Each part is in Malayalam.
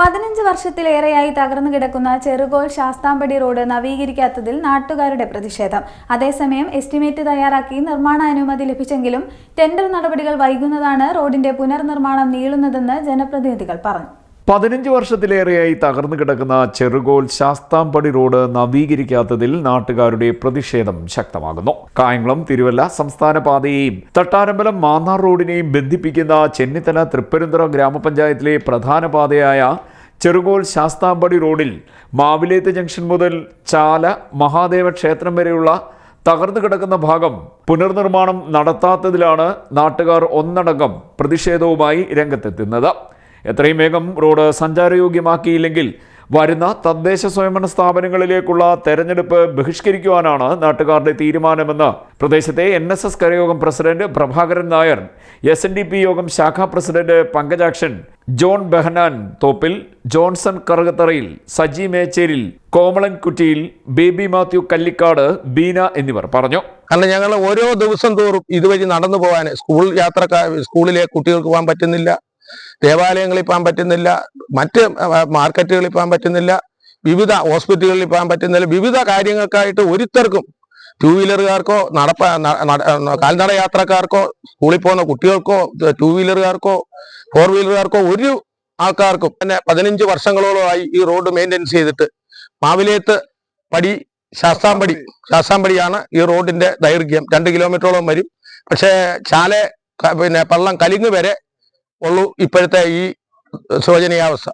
പതിനഞ്ച് വർഷത്തിലേറെയായി തകർന്നു കിടക്കുന്ന ചെറുകോൽ ശാസ്താംപടി റോഡ് നവീകരിക്കാത്തതിൽ നാട്ടുകാരുടെ പ്രതിഷേധം. അതേസമയം എസ്റ്റിമേറ്റ് തയ്യാറാക്കി നിർമ്മാണാനുമതി ലഭിച്ചെങ്കിലും ടെൻഡർ നടപടികൾ വൈകുന്നതാണ് റോഡിന്റെ പുനർനിർമ്മാണം നീളുന്നതെന്ന് ജനപ്രതിനിധികൾ പറഞ്ഞു. പതിനഞ്ച് വർഷത്തിലേറെയായി തകർന്നു കിടക്കുന്ന ചെറുകോൽ ശാസ്താംപടി റോഡ് നവീകരിക്കാത്തതിൽ നാട്ടുകാരുടെ പ്രതിഷേധം ശക്തമാകുന്നു. കായംകുളം തിരുവല്ല സംസ്ഥാന പാതയെയും തട്ടാരമ്പലം മാന്നാർ റോഡിനെയും ബന്ധിപ്പിക്കുന്ന ചെന്നിത്തല തൃപ്പരുന്തറ ഗ്രാമപഞ്ചായത്തിലെ പ്രധാന പാതയായ ചെറുകോൽ ശാസ്താംപടി റോഡിൽ മാവിലേത്ത് ജംഗ്ഷൻ മുതൽ ചാല മഹാദേവ ക്ഷേത്രം വരെയുള്ള തകർന്നു കിടക്കുന്ന ഭാഗം പുനർനിർമ്മാണം നടത്താത്തതിലാണ് നാട്ടുകാർ ഒന്നടങ്കം പ്രതിഷേധവുമായി രംഗത്തെത്തുന്നത്. എത്രയും വേഗം റോഡ് സഞ്ചാരയോഗ്യമാക്കിയില്ലെങ്കിൽ വരുന്ന തദ്ദേശ സ്വയംഭരണ സ്ഥാപനങ്ങളിലേക്കുള്ള തെരഞ്ഞെടുപ്പ് ബഹിഷ്കരിക്കുവാനാണ് നാട്ടുകാരുടെ തീരുമാനമെന്ന് പ്രദേശത്തെ N S S കരയോഗം president Prabhakaran Nair S N D P യോഗം ശാഖാ president Pankajakshan John Behanan Thoppil Johnson Karukatharayil Saji Mecheril Komalan Kuttiyil Baby Mathew Kallikkad Beena എന്നിവർ പറഞ്ഞു. കാരണം ഞങ്ങൾ ഓരോ ദിവസം തോറും ഇതുവഴി നടന്നു പോകാൻ സ്കൂൾ യാത്രക്കാർ സ്കൂളിലെ കുട്ടികൾക്ക് പോകാൻ പറ്റുന്നില്ല. ദേവാലയങ്ങളിൽ പോകാൻ പറ്റുന്നില്ല മറ്റ് മാർക്കറ്റുകളിൽ പോകാൻ പറ്റുന്നില്ല വിവിധ ഹോസ്പിറ്റലുകളിൽ പോകാൻ പറ്റുന്നില്ല. വിവിധ കാര്യങ്ങൾക്കായിട്ട് ഒരുത്തർക്കും ടൂ വീലറുകാർക്കോ നടപ്പ നട- കാൽനട യാത്രക്കാർക്കോ സ്കൂളിൽ പോകുന്ന കുട്ടികൾക്കോ ടൂ വീലറുകാർക്കോ ഫോർ വീലറുകാർക്കോ ഒരു ആൾക്കാർക്കും തന്നെ പതിനഞ്ച് വർഷങ്ങളോളമായി ഈ റോഡ് മെയിന്റെനൻസ് ചെയ്തിട്ട് മാവിലേത്ത് പടി ശാസ്താംപടി ശാസ്താംപടിയാണ് ഈ റോഡിന്റെ ദൈർഘ്യം. രണ്ട് കിലോമീറ്ററോളം വരും. പക്ഷേ ചാല പിന്നെ പള്ളം കലിങ്ങ് വരെ ഉള്ളൂ ഇപ്പോഴത്തെ ഈ ശോചനീയാവസ്ഥ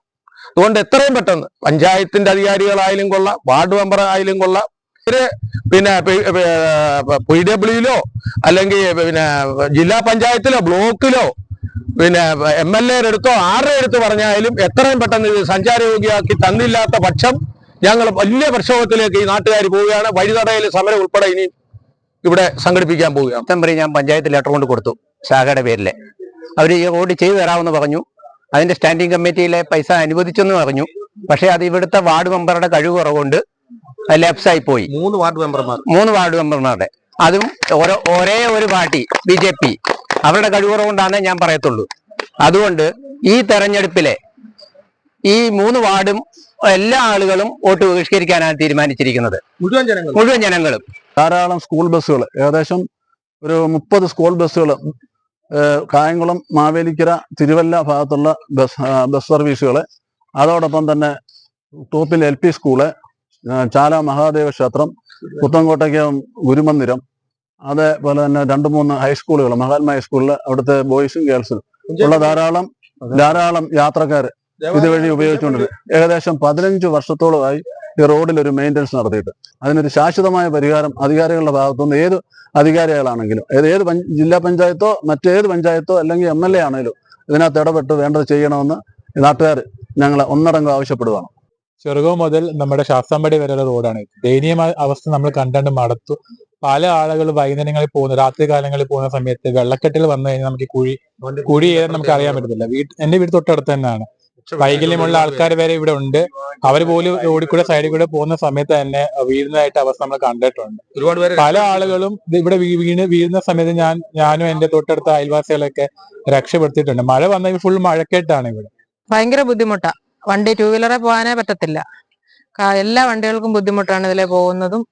അതുകൊണ്ട് എത്രയും പെട്ടെന്ന് പഞ്ചായത്തിന്റെ അധികാരികളായാലും കൊള്ളാം വാർഡ് മെമ്പർ ആയാലും കൊള്ളാം. ഇവർ പിന്നെ പി ഡബ്ല്യുയിലോ അല്ലെങ്കിൽ പിന്നെ ജില്ലാ പഞ്ചായത്തിലോ ബ്ലോക്കിലോ പിന്നെ എം എൽ എയുടെ അടുത്തോ ആരുടെ അടുത്ത് പറഞ്ഞാലും എത്രയും പെട്ടെന്ന് ഇത് സഞ്ചാരയോഗ്യമാക്കി തന്നില്ലാത്ത പക്ഷം ഞങ്ങൾ വലിയ പ്രക്ഷോഭത്തിലേക്ക് ഈ നാട്ടുകാർ പോവുകയാണ്. വഴിതടയിൽ സമരം ഉൾപ്പെടെ ഇനി ഇവിടെ സംഘടിപ്പിക്കാൻ പോവുകയാണ്. ഞാൻ പഞ്ചായത്ത് ലെറ്റർ കൊണ്ട് കൊടുത്തു ശാഖയുടെ പേരിൽ അവർ ഈ റോഡ് ചെയ്തു തരാമെന്ന് പറഞ്ഞു. അതിന്റെ സ്റ്റാൻഡിംഗ് കമ്മിറ്റിയിലെ പൈസ അനുവദിച്ചെന്ന് പറഞ്ഞു. പക്ഷേ അത് ഇവിടുത്തെ വാർഡ് മെമ്പറുടെ കഴിവ് കുറവുകൊണ്ട് അത് ലാപ്സായി പോയി. മൂന്ന് വാർഡ് മെമ്പർമാർ മൂന്ന് വാർഡ് മെമ്പർമാരുടെ അതും ഓരോ ഒരേ ഒരു പാർട്ടി ബി ജെ പി അവരുടെ കഴിവുറവുകൊണ്ടാണ് ഞാൻ പറയത്തുള്ളൂ. അതുകൊണ്ട് ഈ തെരഞ്ഞെടുപ്പിലെ ഈ മൂന്ന് വാർഡും എല്ലാ ആളുകളും വോട്ട് ബഹിഷ്കരിക്കാനാണ് തീരുമാനിച്ചിരിക്കുന്നത്. മുഴുവൻ ജനങ്ങളും. ധാരാളം സ്കൂൾ ബസ്സുകൾ ഏകദേശം ഒരു മുപ്പത് സ്കൂൾ ബസ്സുകൾ കായംകുളം മാവേലിക്കര തിരുവല്ല ഭാഗത്തുള്ള ബസ് ബസ് സർവീസുകൾ അതോടൊപ്പം തന്നെ Thoppil L P school Chala Mahadeva ക്ഷേത്രം പുത്തൻകോട്ടയ്ക്കകം ഗുരുമന്ദിരം അതേപോലെ തന്നെ രണ്ട് മൂന്ന് ഹൈസ്കൂളുകൾ മഹാത്മാ ഹൈസ്കൂളിൽ അവിടുത്തെ ബോയ്സും ഗേൾസും. ഉള്ള ധാരാളം ധാരാളം യാത്രക്കാർ ഇതുവഴി ഉപയോഗിച്ചുകൊണ്ടിരുന്നത് ഏകദേശം പതിനഞ്ച് വർഷത്തോളമായി ഈ റോഡിൽ ഒരു മെയിന്റനൻസ് നടത്തിയിട്ട്. അതിനൊരു ശാശ്വതമായ പരിഹാരം അധികാരികളുടെ ഭാഗത്തുനിന്ന് ഏത് അധികാരികളാണെങ്കിലും ഏത് ഏത് ജില്ലാ പഞ്ചായത്തോ മറ്റേത് പഞ്ചായത്തോ അല്ലെങ്കിൽ എം എൽ എ ആണെങ്കിലും ഇതിനകത്ത് ഇടപെട്ട് വേണ്ടത് ചെയ്യണമെന്ന് നാട്ടുകാർ ഞങ്ങൾ ഒന്നടങ്കം ആവശ്യപ്പെടുകയാണ് ചെറുകോ മുതൽ നമ്മുടെ ശാസ്താംപടി വരെയുള്ള റോഡാണ്. ദയനീയമായ അവസ്ഥ നമ്മൾ കണ്ടു മടത്തു. പല ആളുകൾ വൈകുന്നേരങ്ങളിൽ പോകുന്ന രാത്രി കാലങ്ങളിൽ പോകുന്ന സമയത്ത് വെള്ളക്കെട്ടിൽ വന്നു കഴിഞ്ഞാൽ നമുക്ക് കുഴി കുഴി ഏതാ നമുക്ക് അറിയാൻ പറ്റത്തില്ല. വീട്ട് എന്റെ വീട് തൊട്ടടുത്ത് തന്നെയാണ്. വൈകല്യമുള്ള ആൾക്കാർ വരെ ഇവിടെ ഉണ്ട്. അവർ പോലും റോഡിൽ കൂടെ സൈഡിൽ കൂടെ പോകുന്ന സമയത്ത് തന്നെ വീഴുന്നതായിട്ട് അവസ്ഥ നമ്മൾ കണ്ടിട്ടുണ്ട്. ഒരുപാട് പേര് പല ആളുകളും ഇവിടെ വീ- വീണ് വീഴുന്ന സമയത്ത് ഞാൻ ഞാനും എന്റെ തൊട്ടടുത്ത അയൽവാസികളൊക്കെ രക്ഷപ്പെടുത്തിയിട്ടുണ്ട്. മഴ വന്ന ഫുൾ മഴക്കെട്ടാണ് ഇവിടെ. ഭയങ്കര ബുദ്ധിമുട്ടാ. വണ്ടി ടൂ വീലറെ പോകാനേ പറ്റത്തില്ല. എല്ലാ വണ്ടികൾക്കും ബുദ്ധിമുട്ടാണ് ഇതിലെ പോകുന്നതും.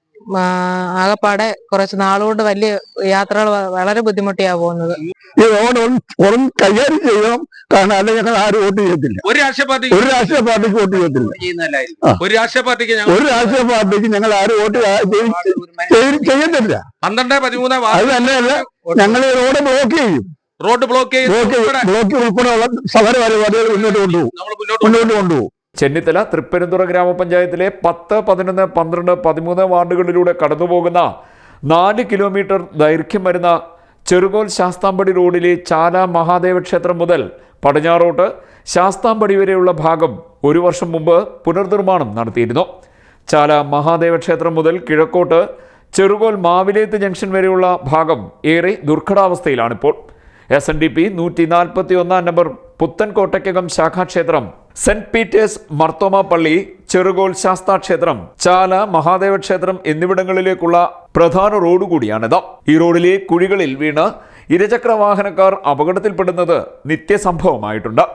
ആകപ്പാടെ കുറച്ച് നാളുകൊണ്ട് വലിയ യാത്രകൾ വളരെ ബുദ്ധിമുട്ടിയാ പോകുന്നത്. ഈ റോഡ് ഒന്നും കൈകാര്യം ചെയ്യണം. കാരണം അല്ലെങ്കിൽ ഞങ്ങൾ ആരും വോട്ട് ചെയ്യത്തില്ല. ഒരു രാഷ്ട്രീയ പാർട്ടി ഒരു രാഷ്ട്രീയ പാർട്ടിക്ക് വോട്ട് ചെയ്യത്തില്ല. ഒരു രാഷ്ട്രീയ പാർട്ടിക്ക് ഞങ്ങൾ ഒരു രാഷ്ട്രീയ പാർട്ടിക്ക് ഞങ്ങൾ ആരും വോട്ട് ചെയ്യത്തില്ല. പന്ത്രണ്ട് പതിമൂന്ന് അത് തന്നെയല്ല ഞങ്ങൾ ഈ റോഡ് ബ്ലോക്ക് ചെയ്യും. റോഡ് ബ്ലോക്ക് ചെയ്ത് ബ്ലോക്ക് ഉൾപ്പെടെ ബ്ലോക്ക് ഉൾപ്പെടെയുള്ള സമര പരിപാടികൾ മുന്നോട്ട് കൊണ്ടുപോകും. നമ്മൾ മുന്നോട്ട് മുന്നോട്ട് കൊണ്ടുപോകും. ചെന്നിത്തല തൃപ്പരുന്തുറ ഗ്രാമപഞ്ചായത്തിലെ പത്ത് പതിനൊന്ന് പന്ത്രണ്ട് പതിമൂന്ന് വാർഡുകളിലൂടെ കടന്നുപോകുന്ന നാല് കിലോമീറ്റർ ദൈർഘ്യം വരുന്ന ചെറുകോൽ ശാസ്താംപടി റോഡിലെ ചാല മഹാദേവ ക്ഷേത്രം മുതൽ പടിഞ്ഞാറോട്ട് ശാസ്താംപടി വരെയുള്ള ഭാഗം ഒരു വർഷം മുമ്പ് പുനർനിർമ്മാണം നടത്തിയിരുന്നു. ചാല മഹാദേവ ക്ഷേത്രം മുതൽ കിഴക്കോട്ട് ചെറുകോൽ മാവിലേത്ത് ജംഗ്ഷൻ വരെയുള്ള ഭാഗം ഏറെ ദുർഘടാവസ്ഥയിലാണിപ്പോൾ. എസ് എൻ ഡി പി നൂറ്റി നാൽപ്പത്തി ഒന്നാം നമ്പർ പുത്തൻകോട്ടയ്ക്കകം ശാഖാക്ഷേത്രം സെന്റ് പീറ്റേഴ്സ് മർത്തോമ പള്ളി ചെറുകോൽ ശാസ്താ ക്ഷേത്രം ചാല മഹാദേവ ക്ഷേത്രം എന്നിവിടങ്ങളിലേക്കുള്ള പ്രധാന റോഡ് കൂടിയാണിത്. ഈ റോഡിലെ കുഴികളിൽ വീണ് ഇരുചക്ര വാഹനക്കാർ അപകടത്തിൽപ്പെടുന്നത് നിത്യസംഭവമായിട്ടുണ്ട്.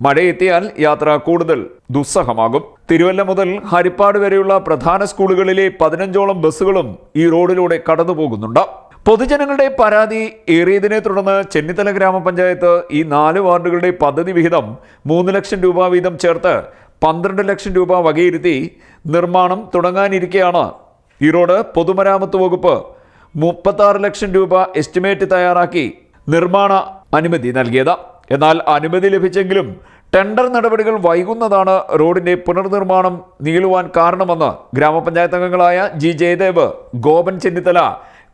മഴയെത്തിയാൽ യാത്ര കൂടുതൽ ദുസ്സഹമാകും. തിരുവല്ല മുതൽ ഹരിപ്പാട് വരെയുള്ള പ്രധാന സ്കൂളുകളിലെ പതിനഞ്ചോളം ബസ്സുകളും ഈ റോഡിലൂടെ കടന്നു പോകുന്നുണ്ട് പൊതുജനങ്ങളുടെ പരാതി ഏറിയതിനെ തുടർന്ന് ചെന്നിത്തല ഗ്രാമപഞ്ചായത്ത് ഈ നാല് വാർഡുകളുടെ പദ്ധതി വിഹിതം മൂന്ന് ലക്ഷം രൂപ വീതം ചേർത്ത് പന്ത്രണ്ട് ലക്ഷം രൂപ വകയിരുത്തി നിർമ്മാണം തുടങ്ങാനിരിക്കെയാണ്. ഈറോഡ് റോഡ് പൊതുമരാമത്ത് വകുപ്പ് മുപ്പത്താറ് ലക്ഷം രൂപ എസ്റ്റിമേറ്റ് തയ്യാറാക്കി നിർമ്മാണ അനുമതി നൽകിയത്. എന്നാൽ അനുമതി ലഭിച്ചെങ്കിലും ടെൻഡർ നടപടികൾ വൈകുന്നതാണ് റോഡിന്റെ പുനർനിർമ്മാണം നീളുവാൻ കാരണമെന്ന് ഗ്രാമപഞ്ചായത്ത് അംഗങ്ങളായ ജി ജയദേവ് ഗോപൻ ചെന്നിത്തല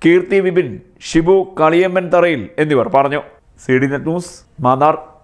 കീർത്തി വിപിൻ ഷിബു കളിയമ്മൻ തറയിൽ എന്നിവർ പറഞ്ഞു. C D net news Mannar.